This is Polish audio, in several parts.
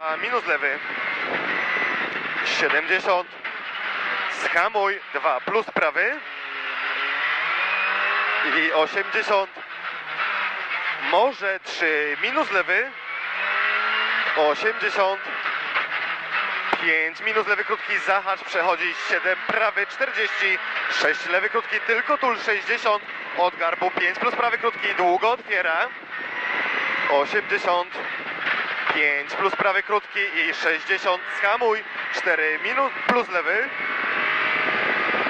A minus lewy. 70. Skamuj 2 plus prawy. I 80. Może 3 minus lewy. 80. 5 minus lewy krótki. Zahacz. Przechodzi. 7 prawy. 40 6 lewy krótki. Tylko tul 60 od garbu 5 plus prawy krótki. Długo otwiera. 80 5 plus prawy krótki i 60 skamuj. 4 minus plus lewy.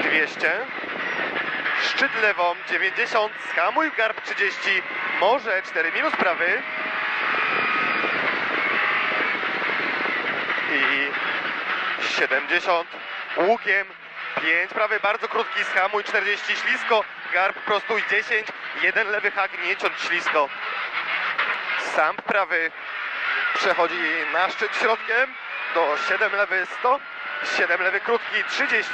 200 szczyt lewą 90 skamuj. Garb 30 może 4 minus prawy. I 70 łukiem. 5 prawy bardzo krótki. Skamuj. 40 ślisko. Garb prostuj. 10 jeden lewy hak nie ciąć ślisko. Sam prawy przechodzi na szczyt środkiem. Do 7 lewy 100 7 lewy krótki 30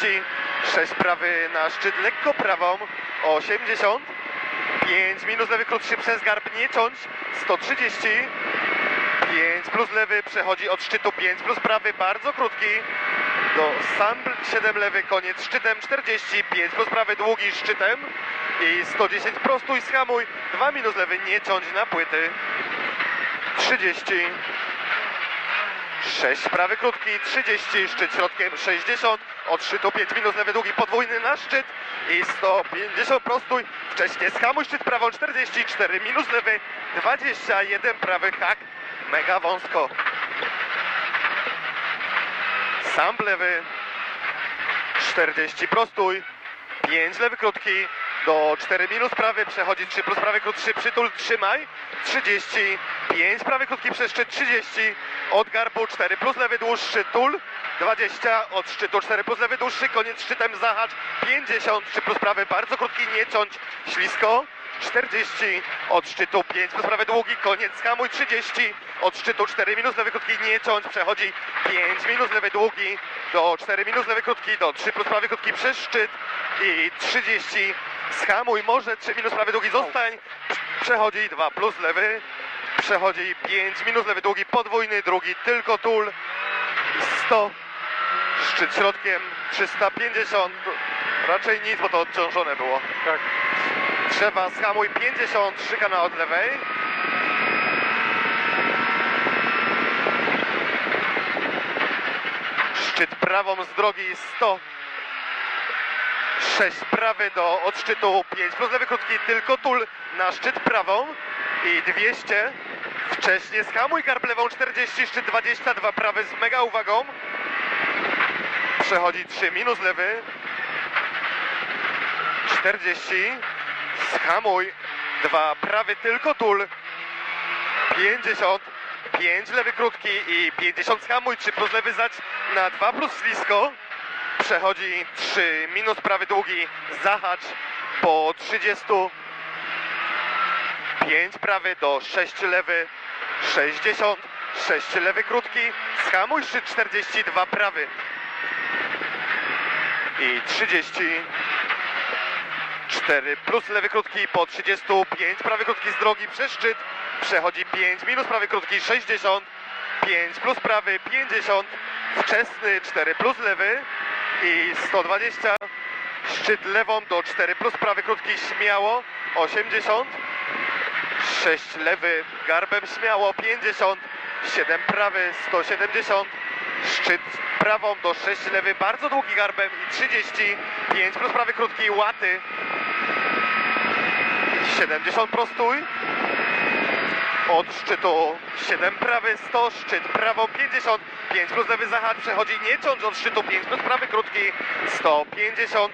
6 prawy na szczyt lekko prawą 80 5 minus lewy krótszy przez garb nie ciąć 130 5 plus lewy przechodzi od szczytu 5 plus prawy bardzo krótki. Do sam 7 lewy koniec szczytem 40 5 plus prawy długi szczytem. I 110 prostuj schamuj 2 minus lewy nie ciąć na płyty 30 6 prawy krótki 30 szczyt środkiem 60 od szczytu 5 minus lewy długi podwójny na szczyt i 150 prostuj. Wcześniej schamuj szczyt prawą 44 minus lewy 21 prawy hak mega wąsko. Sam lewy 40 prostuj. 5 lewy krótki do 4 minus prawy przechodzi 3 plus prawy krótszy przytul trzymaj. 30 5 prawy krótki przez szczyt 30 od garbu 4 plus lewy dłuższy tul 20 od szczytu 4 plus lewy dłuższy koniec szczytem zahacz 50 3 plus prawy bardzo krótki nie ciąć ślisko 40 od szczytu 5 plus prawy długi koniec hamuj 30 od szczytu 4 minus lewy krótki nie ciąć przechodzi 5 minus lewy długi do 4 minus lewy krótki do 3 plus prawy krótki przez szczyt i 30 schamuj może 3 minus prawy długi zostań. Przechodzi 2 plus lewy. Przechodzi 5 minus lewy długi podwójny drugi tylko tul. 100 szczyt środkiem 350 raczej nic bo to odciążone było. Tak. Trzeba schamuj 50, szykana od lewej. Szczyt prawą z drogi 100. 6 prawy do odszczytu 5 plus lewy krótki tylko tul na szczyt prawą i 200 wcześniej schamuj garb lewą 40 szczyt 22 prawy z mega uwagą przechodzi 3 minus lewy 40 Schamuj. Dwa prawy tylko tul. 50. 5 lewy krótki i 50 schamuj. 3 plus lewy zać na 2 plus ślisko. Przechodzi 3 minus prawy długi. Zahacz po 30. 5 prawy do 6 lewy. 60. 6 lewy krótki. Schamuj szczyt 42 prawy. I 30. 4 plus lewy krótki po 35, prawy krótki z drogi przez szczyt, przechodzi 5, minus prawy krótki 60, 5 plus prawy 50, wczesny 4 plus lewy i 120, szczyt lewą do 4 plus prawy krótki śmiało 80, 6 lewy garbem śmiało 50, 7 prawy 170, szczyt prawą do 6 lewy bardzo długi garbem i 30, 5 plus prawy krótki łaty. 70 prostój. Od szczytu 7 prawy 100, szczyt prawą 50, 5 plus lewy zahacz przechodzi nie ciąć od szczytu 5 plus prawy krótki 150,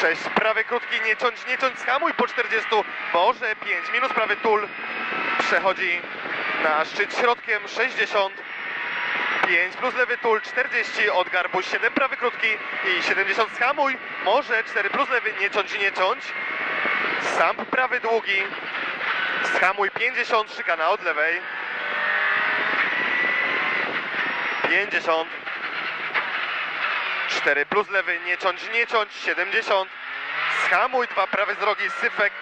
6 prawy krótki nie ciąć, nie ciąć schamuj po 40, może 5 minus prawy tul przechodzi na szczyt środkiem 60, 5 plus lewy tul 40 od garbu 7 prawy krótki i 70 schamuj, może 4 plus lewy nie ciąć, nie ciąć. Sam prawy długi. Schamuj 50, szykana od lewej. 50. 4 plus lewy, nie ciąć, nie ciąć. 70. Schamuj dwa prawe z drogi, syfek.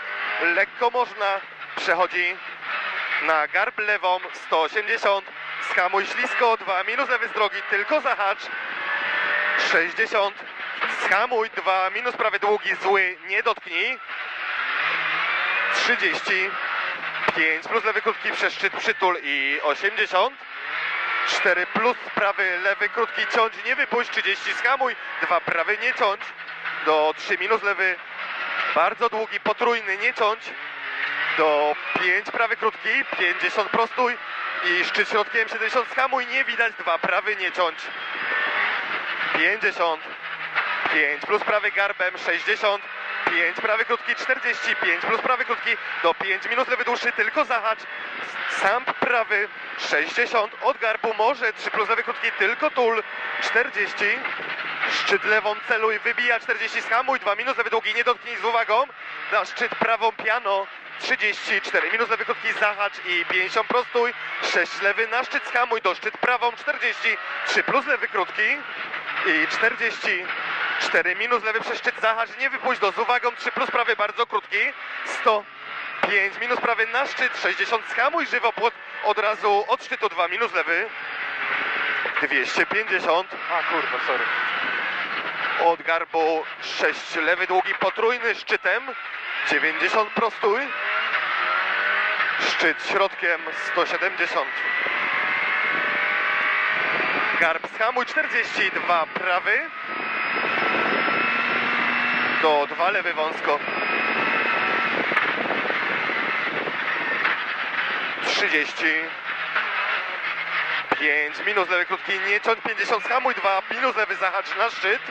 Lekko można. Przechodzi na garb lewą. 180. Skamuj ślisko, 2 minus lewy z drogi, tylko zahacz. 60. Skamuj, 2 minus prawy długi, zły, nie dotknij. 30. 5 plus lewy krótki przez szczyt, przytul i 80. 4 plus prawy, lewy krótki ciąć, nie wypuść, 30 skamuj, 2 prawy nie ciąć, do 3 minus lewy, bardzo długi, potrójny, nie ciąć, do 5 prawy krótki, 50 prostuj. I szczyt środkiem 70 skamuj, nie widać, 2 prawy nie ciąć, 50, 5 plus prawy garbem, 60, 5 prawy krótki, 45 plus prawy krótki, do 5 minus lewy dłuższy, tylko zahacz, sam prawy, 60, od garbu może 3 plus lewy krótki, tylko tul, 40, szczyt lewą celuj, wybija 40, skamuj, 2 minus lewy długi, nie dotknij z uwagą, na szczyt prawą piano, 34 minus lewy krótki, zahacz i 50 prostuj, 6 lewy na szczyt, skamuj, do szczyt prawą, 40, 3 plus lewy krótki i 40, 4 minus lewy przez szczyt, zahacz, nie wypuść do z uwagą, 3 plus prawy, bardzo krótki, 100, 5 minus prawy na szczyt, 60 skamuj, żywopłot od razu od szczytu 2 minus lewy, 250, A kurwa, sorry. od garbu 6 lewy długi potrójny szczytem, 90 prostój, szczyt środkiem 170. Garb schamuj 42 prawy, do 2 lewy wąsko. 30 5 minus lewy krótki, nie ciąć 50 schamuj 2 minus lewy zahacz na szczyt.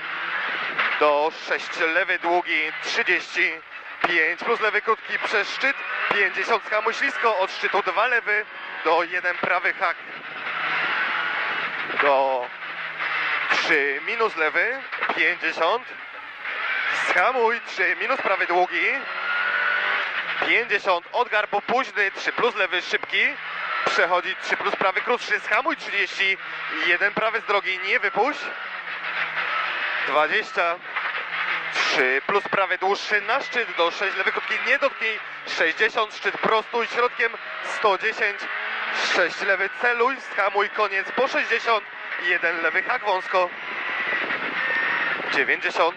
Do 6 lewy długi 30 5 plus lewy krótki przez szczyt. 50 schamuj ślisko. Od szczytu 2 lewy do 1 prawy hak. Do 3 minus lewy 50 schamuj 3 minus prawy długi. 50 od garbu późny 3 plus lewy szybki. Przechodzi 3 plus prawy krótszy. Schamuj 30 1 prawy z drogi nie wypuść. 20 3 plus prawy dłuższy na szczyt do 6 lewy krótki nie dotknij. 60 szczyt prostuj środkiem. 110 6 lewy celuj schamuj koniec. Po 60 1 lewy hak wąsko. 90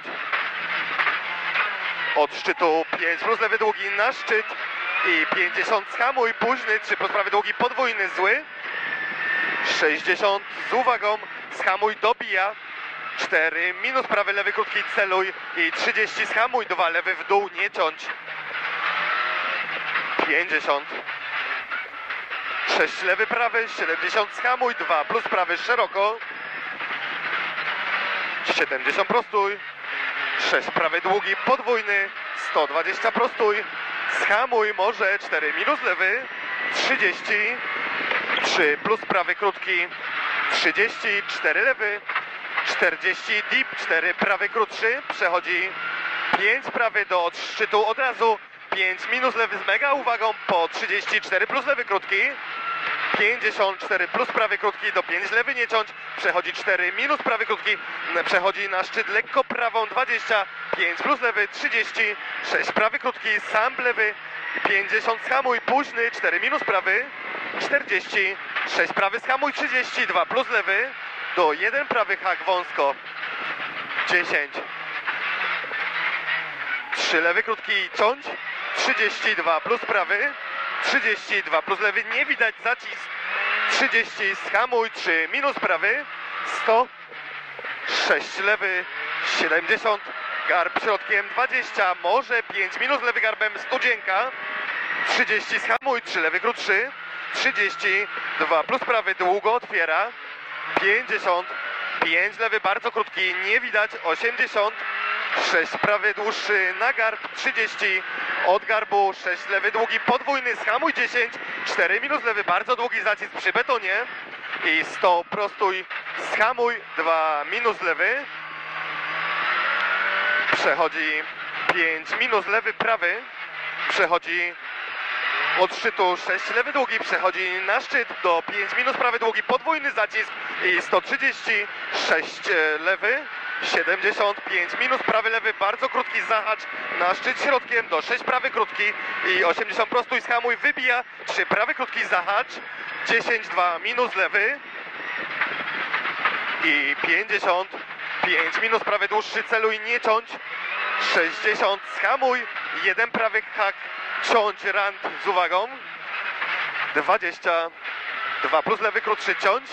od szczytu 5 plus lewy długi na szczyt i 50 schamuj późny 3 plus prawy długi podwójny zły. 60 z uwagą. Schamuj dobija. 4 minus prawy lewy krótki celuj. I 30 schamuj 2 lewy w dół nie ciąć. 50 6 lewy prawy. 70 schamuj 2 plus prawy szeroko. 70 prostój 6 prawy długi podwójny 120 prostój schamuj może 4 minus lewy 30 3 plus prawy krótki 30 4 lewy 40 deep 4 prawy krótszy przechodzi 5 prawy do szczytu od razu 5 minus lewy z mega uwagą po 34 plus lewy krótki 54 plus prawy krótki do 5 lewy nie ciąć, przechodzi 4 minus prawy krótki, m, przechodzi na szczyt lekko prawą 20, 5 plus lewy 30, 6 prawy krótki, sam lewy 50 schamuj późny, 4 minus prawy 40, 6 prawy schamuj 30, 2 plus lewy do 1 prawy hak wąsko 10 3 lewy krótki ciąć 32 plus prawy 32 plus lewy nie widać zacisk. 30 schamuj 3 minus prawy 100 6 lewy 70 garb środkiem 20 może 5 minus lewy garbem studzienka. 30 schamuj 3 lewy krótszy 30 2 plus prawy długo otwiera. 50 5 lewy bardzo krótki nie widać. 80 6 prawy dłuższy na garb 30 od garbu 6 lewy długi podwójny schamuj 10 4 minus lewy bardzo długi zacisk przy betonie. I 100 prostój schamuj 2 minus lewy. Przechodzi 5 minus lewy prawy. Przechodzi od szczytu 6 lewy długi przechodzi na szczyt do 5 minus prawy długi podwójny zacisk i 130 6 lewy 75 minus prawy lewy, bardzo krótki zahacz na szczyt środkiem do 6 prawy krótki i 80 prostuj schamuj, wybija 3 prawy krótki zahacz 10 2 minus lewy i 55 minus prawy dłuższy celuj nie ciąć 60 schamuj 1 prawy hak ciąć rand z uwagą 22 plus lewy krótszy ciąć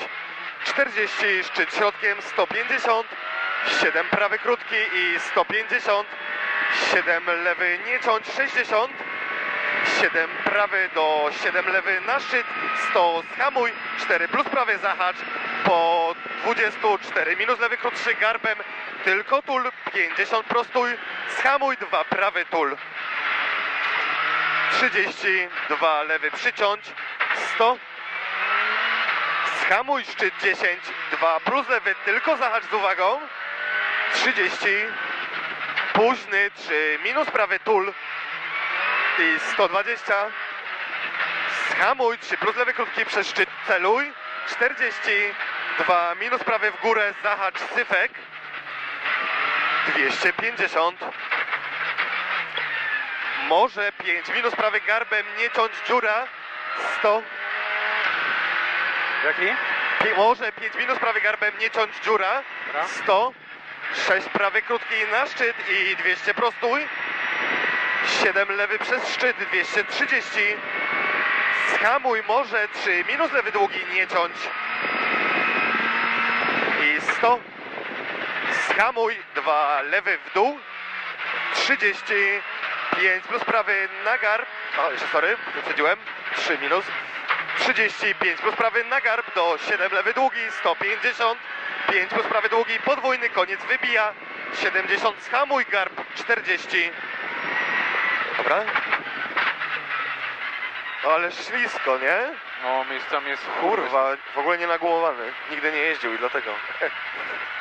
40 szczyt środkiem 150 7 prawy krótki i 150 7 lewy nie ciąć 60 7 prawy do 7 lewy na szczyt. 100 schamuj. 4 plus prawy zahacz. Po 24 minus lewy krótszy garbem. Tylko tul. 50 prostój schamuj. 2 prawy tul. 32 lewy przyciąć. 100 Schamuj. Szczyt 10, 2 plus lewy, tylko zahacz z uwagą. 30, późny 3, minus prawy tul i 120. Schamuj 3 plus lewy krótki przez szczyt, celuj. 40, 2 minus prawy w górę, zahacz syfek. 250. Może 5 minus prawy garbem, nie ciąć dziura. 100. Jaki? Pi- Może 5 minus prawy garbem, nie ciąć dziura. Dobra. 100. 6 prawy krótki na szczyt i 200 prostój. 7 lewy przez szczyt, 230. Schamuj może 3 minus lewy długi, nie ciąć. I 100. Schamuj 2 lewy w dół. 35 plus prawy na garb. O, jeszcze sorry, wyprzedziłem. 3 minus. 35 plus prawy na garb do 7 lewy długi, 150, 5 plus prawy długi, podwójny koniec wybija, 70 schamuj garb, 40. Dobra. Ale ślisko, nie? No, miejscami jest Kurwa, w ogóle nie nagłowany. Nigdy nie jeździł i dlatego.